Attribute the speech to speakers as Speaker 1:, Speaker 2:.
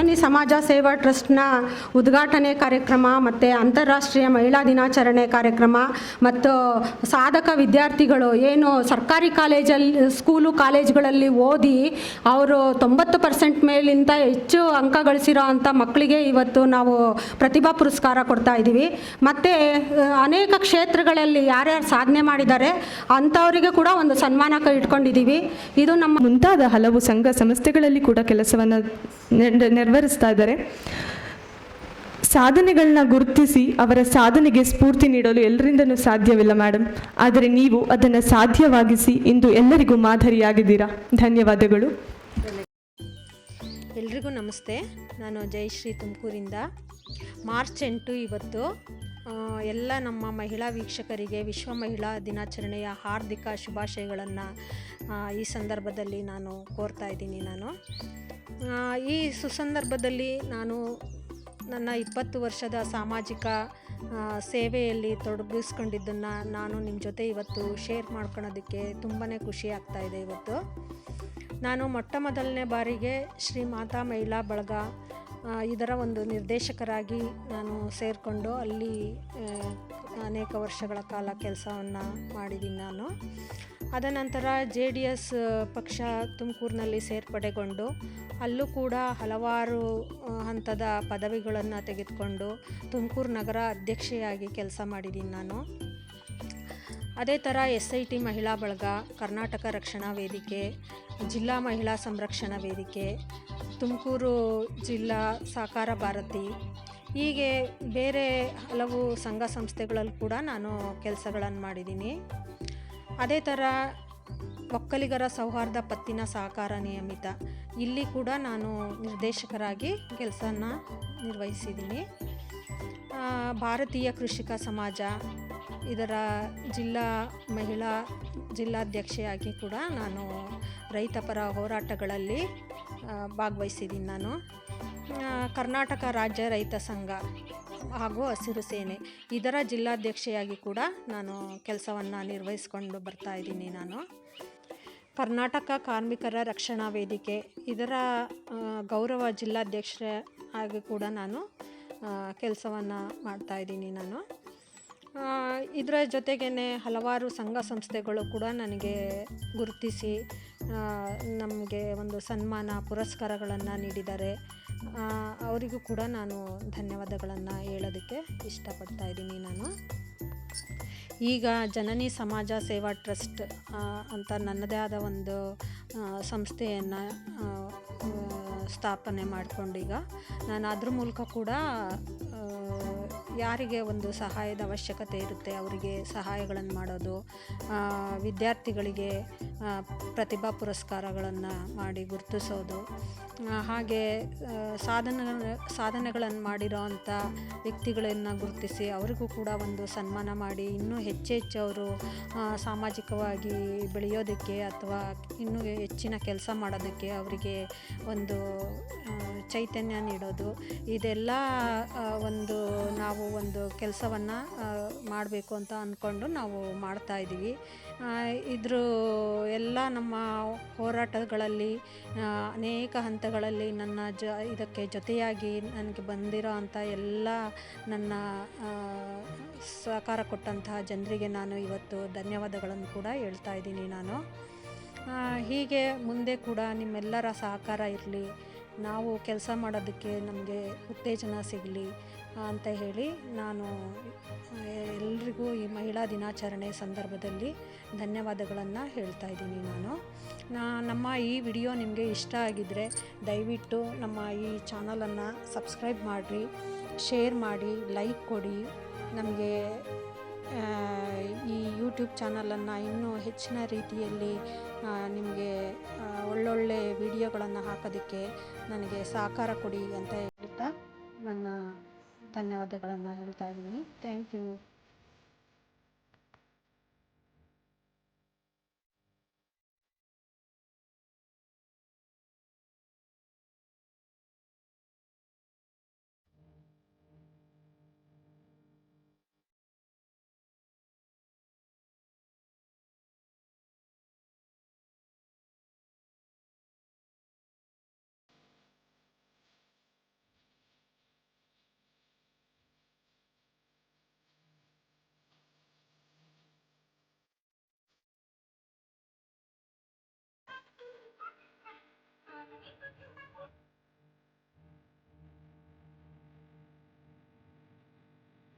Speaker 1: ಜನನಿ ಸಮಾಜ ಸೇವಾ ಟ್ರಸ್ಟ್ನ ಉದ್ಘಾಟನೆ ಕಾರ್ಯಕ್ರಮ ಮತ್ತು ಅಂತಾರಾಷ್ಟ್ರೀಯ ಮಹಿಳಾ ದಿನಾಚರಣೆ ಕಾರ್ಯಕ್ರಮ ಮತ್ತು ಸಾಧಕ ವಿದ್ಯಾರ್ಥಿಗಳು ಏನು ಸರ್ಕಾರಿ ಕಾಲೇಜಲ್ಲಿ ಸ್ಕೂಲು ಕಾಲೇಜ್ಗಳಲ್ಲಿ ಓದಿ ಅವರು ತೊಂಬತ್ತು ಪರ್ಸೆಂಟ್ ಮೇಲಿಂತ ಹೆಚ್ಚು ಅಂಕ ಗಳಿಸಿರೋ ಅಂಥ ಮಕ್ಕಳಿಗೆ ಇವತ್ತು ನಾವು ಪ್ರತಿಭಾ ಪುರಸ್ಕಾರ ಕೊಡ್ತಾ ಇದ್ದೀವಿ. ಮತ್ತು ಅನೇಕ ಕ್ಷೇತ್ರಗಳಲ್ಲಿ ಯಾರ್ಯಾರು ಸಾಧನೆ ಮಾಡಿದ್ದಾರೆ ಅಂಥವರಿಗೆ ಕೂಡ ಒಂದು ಸನ್ಮಾನ ಇಟ್ಕೊಂಡಿದ್ದೀವಿ. ಇದು ನಮ್ಮ
Speaker 2: ಮುಂತಾದ ಹಲವು ಸಂಘ ಸಂಸ್ಥೆಗಳಲ್ಲಿ ಕೂಡ ಕೆಲಸವನ್ನು ನಿರ್ವಹಿಸ್ತಾ ಇದ್ದಾರೆ. ಸಾಧನೆಗಳನ್ನ ಗುರುತಿಸಿ ಅವರ ಸಾಧನೆಗೆ ಸ್ಫೂರ್ತಿ ನೀಡಲು ಎಲ್ಲರಿಂದನೂ ಸಾಧ್ಯವಿಲ್ಲ ಮೇಡಮ್ ಆದರೆ ನೀವು ಅದನ್ನು ಸಾಧ್ಯವಾಗಿಸಿ ಇಂದು ಎಲ್ಲರಿಗೂ ಮಾದರಿಯಾಗಿದ್ದೀರಾ. ಧನ್ಯವಾದಗಳು.
Speaker 3: ಎಲ್ರಿಗೂ ನಮಸ್ತೆ. ನಾನು ಜಯಶ್ರೀ ತುಮಕೂರಿಂದ. ಮಾರ್ಚ್ ಎಂಟು ಇವತ್ತು ಎಲ್ಲ ನಮ್ಮ ಮಹಿಳಾ ವೀಕ್ಷಕರಿಗೆ ವಿಶ್ವ ಮಹಿಳಾ ದಿನಾಚರಣೆಯ ಹಾರ್ದಿಕ ಶುಭಾಶಯಗಳನ್ನು ಈ ಸಂದರ್ಭದಲ್ಲಿ ನಾನು ಕೋರ್ತಾ ಇದ್ದೀನಿ ನಾನು. ಈ ಸುಸಂದರ್ಭದಲ್ಲಿ ನಾನು ನನ್ನ ಇಪ್ಪತ್ತು ವರ್ಷದ ಸಾಮಾಜಿಕ ಸೇವೆಯಲ್ಲಿ ತೊಡಗಿಸ್ಕೊಂಡಿದ್ದನ್ನು ನಾನು ನಿಮ್ಮ ಜೊತೆ ಇವತ್ತು ಶೇರ್ ಮಾಡ್ಕೊಳೋದಕ್ಕೆ ತುಂಬಾ ಖುಷಿ ಆಗ್ತಾ ಇದೆ ಇವತ್ತು. ನಾನು ಮೊಟ್ಟ ಮೊದಲನೇ ಬಾರಿಗೆ ಶ್ರೀ ಮಾತಾ ಮಹಿಳಾ ಬಳಗ ಇದರ ಒಂದು ನಿರ್ದೇಶಕರಾಗಿ ನಾನು ಸೇರಿಕೊಂಡು ಅಲ್ಲಿ ಅನೇಕ ವರ್ಷಗಳ ಕಾಲ ಕೆಲಸವನ್ನು ಮಾಡಿದ್ದೀನಿ ನಾನು. ಅದ ನಂತರ ಜೆ ಡಿ ಎಸ್ ಪಕ್ಷ ತುಮಕೂರಿನಲ್ಲಿ ಸೇರ್ಪಡೆಗೊಂಡು ಅಲ್ಲೂ ಕೂಡ ಹಲವಾರು ಹಂತದ ಪದವಿಗಳನ್ನು ತೆಗೆದುಕೊಂಡು ತುಮಕೂರು ನಗರ ಅಧ್ಯಕ್ಷೆಯಾಗಿ ಕೆಲಸ ಮಾಡಿದ್ದೀನಿ ನಾನು. ಅದೇ ಥರ ಎಸ್ ಐ ಟಿ ಮಹಿಳಾ ಬಳಗ, ಕರ್ನಾಟಕ ರಕ್ಷಣಾ ವೇದಿಕೆ ಜಿಲ್ಲಾ ಮಹಿಳಾ ಸಂರಕ್ಷಣಾ ವೇದಿಕೆ, ತುಮಕೂರು ಜಿಲ್ಲಾ ಸಹಕಾರ ಭಾರತಿ, ಹೀಗೆ ಬೇರೆ ಹಲವು ಸಂಘ ಸಂಸ್ಥೆಗಳಲ್ಲಿ ಕೂಡ ನಾನು ಕೆಲಸಗಳನ್ನು ಮಾಡಿದ್ದೀನಿ. ಅದೇ ಥರ ಒಕ್ಕಲಿಗರ ಸೌಹಾರ್ದ ಪತ್ತಿನ ಸಹಕಾರ ನಿಯಮಿತ. ಇಲ್ಲಿ ಕೂಡ ನಾನು ನಿರ್ದೇಶಕರಾಗಿ ಕೆಲಸನ ನಿರ್ವಹಿಸಿದ್ದೀನಿ. ಭಾರತೀಯ ಕೃಷಿಕ ಸಮಾಜ ಇದರ ಜಿಲ್ಲಾ ಮಹಿಳಾ ಜಿಲ್ಲಾಧ್ಯಕ್ಷೆಯಾಗಿ ಕೂಡ ನಾನು ರೈತ ಪರ ಹೋರಾಟಗಳಲ್ಲಿ ಭಾಗವಹಿಸಿದ್ದೀನಿ ನಾನು. ಕರ್ನಾಟಕ ರಾಜ್ಯ ರೈತ ಸಂಘ ಹಾಗೂ ಹಸಿರು ಸೇನೆ. ಇದರ ಜಿಲ್ಲಾಧ್ಯಕ್ಷೆಯಾಗಿ ಕೂಡ ನಾನು ಕೆಲಸವನ್ನು ನಿರ್ವಹಿಸಿಕೊಂಡು ಬರ್ತಾ ಇದ್ದೀನಿ ನಾನು. ಕರ್ನಾಟಕ ಕಾರ್ಮಿಕರ ರಕ್ಷಣಾ ವೇದಿಕೆ. ಇದರ ಗೌರವ ಜಿಲ್ಲಾಧ್ಯಕ್ಷ ಆಗಿ ಕೂಡ ನಾನು ಕೆಲಸವನ್ನು ಮಾಡ್ತಾ ಇದ್ದೀನಿ ನಾನು. ಇದರ ಜೊತೆಗೇ ಹಲವಾರು ಸಂಘ ಸಂಸ್ಥೆಗಳು ಕೂಡ ನನಗೆ ಗುರುತಿಸಿ ನಮಗೆ ಒಂದು ಸನ್ಮಾನ, ಪುರಸ್ಕಾರಗಳನ್ನು ನೀಡಿದ್ದಾರೆ ಅವರಿಗೂ ಕೂಡ ನಾನು ಧನ್ಯವಾದಗಳನ್ನು ಹೇಳೋದಕ್ಕೆ ಇಷ್ಟಪಡ್ತಾ ಇದ್ದೀನಿ ನಾನು. ಈಗ ಜನನಿ ಸಮಾಜ ಸೇವಾ ಟ್ರಸ್ಟ್ ಅಂತ ನನ್ನದೇ ಆದ ಒಂದು ಸಂಸ್ಥೆಯನ್ನು ಸ್ಥಾಪನೆ ಮಾಡಿಕೊಂಡೀಗ ನಾನು ಅದ್ರ ಮೂಲಕ ಕೂಡ ಯಾರಿಗೆ ಒಂದು ಸಹಾಯದ ಅವಶ್ಯಕತೆ ಇರುತ್ತೆ ಅವರಿಗೆ ಸಹಾಯಗಳನ್ನು ಮಾಡೋದು ವಿದ್ಯಾರ್ಥಿಗಳಿಗೆ ಪ್ರತಿಭಾ ಪುರಸ್ಕಾರಗಳನ್ನು ಮಾಡಿ ಗುರುತಿಸೋದು. ಹಾಗೆ ಸಾಧನ ಸಾಧನೆಗಳನ್ನು ಮಾಡಿರೋ ಅಂಥ ವ್ಯಕ್ತಿಗಳನ್ನು ಗುರುತಿಸಿ ಅವರಿಗೂ ಕೂಡ ಒಂದು ಸನ್ಮಾನ ಮಾಡಿ ಇನ್ನೂ ಹೆಚ್ಚು ಹೆಚ್ಚು ಅವರು ಸಾಮಾಜಿಕವಾಗಿ ಬೆಳೆಯೋದಕ್ಕೆ ಅಥವಾ ಇನ್ನೂ ಹೆಚ್ಚಿನ ಕೆಲಸ ಮಾಡೋದಕ್ಕೆ ಅವರಿಗೆ ಒಂದು ಚೈತನ್ಯ ನೀಡೋದು. ಇದೆಲ್ಲ ಒಂದು ನಾವು ಒಂದು ಕೆಲಸವನ್ನು ಮಾಡಬೇಕು ಅಂತ ಅಂದ್ಕೊಂಡು ನಾವು ಮಾಡ್ತಾ ಇದ್ದೀವಿ ಆ, ಇದ್ರ ಎಲ್ಲ ನಮ್ಮ ಹೋರಾಟಗಳಲ್ಲಿ ಅನೇಕ ಹಂತಗಳಲ್ಲಿ ನನ್ನ ಜ, ಇದಕ್ಕೆ ಜೊತೆಯಾಗಿ ನನಗೆ ಬಂದಿರೋ ಅಂಥ ಎಲ್ಲ ನನ್ನ ಸಹಕಾರ ಕೊಟ್ಟಂತಹ ಜನರಿಗೆ ನಾನು ಇವತ್ತು ಧನ್ಯವಾದಗಳನ್ನು ಕೂಡ ಹೇಳ್ತಾ ಇದ್ದೀನಿ ನಾನು. ಹೀಗೆ ಮುಂದೆ ಕೂಡ ನಿಮ್ಮೆಲ್ಲರ ಸಹಕಾರ ಇರಲಿ. ನಾವು ಕೆಲಸ ಮಾಡೋದಕ್ಕೆ ನಮಗೆ ಉತ್ತೇಜನ ಸಿಗಲಿ ಅಂತ ಹೇಳಿ ನಾನು ಎಲ್ರಿಗೂ ಈ ಮಹಿಳಾ ದಿನಾಚರಣೆ ಸಂದರ್ಭದಲ್ಲಿ ಧನ್ಯವಾದಗಳನ್ನು ಹೇಳ್ತಾ ಇದ್ದೀನಿ ನಾನು. ನಮ್ಮ ಈ ವಿಡಿಯೋ ನಿಮಗೆ ಇಷ್ಟ ಆಗಿದ್ದರೆ ದಯವಿಟ್ಟು ನಮ್ಮ ಈ ಚಾನಲನ್ನು ಸಬ್ಸ್ಕ್ರೈಬ್ ಮಾಡಿರಿ, ಶೇರ್ ಮಾಡಿ, ಲೈಕ್ ಕೊಡಿ. ನಮಗೆ ಈ ಯೂಟ್ಯೂಬ್ ಚಾನಲನ್ನು ಇನ್ನೂ ಹೆಚ್ಚಿನ ರೀತಿಯಲ್ಲಿ ನಿಮಗೆ ಒಳ್ಳೊಳ್ಳೆ ವಿಡಿಯೋಗಳನ್ನು ಹಾಕೋದಕ್ಕೆ ನನಗೆ ಸಹಕಾರ ಕೊಡಿ ಅಂತ ಹೇಳ್ತಾ ನನ್ನ ಧನ್ಯವಾದಗಳನ್ನು ಹೇಳ್ತಾ ಇದ್ದೀನಿ. Thank you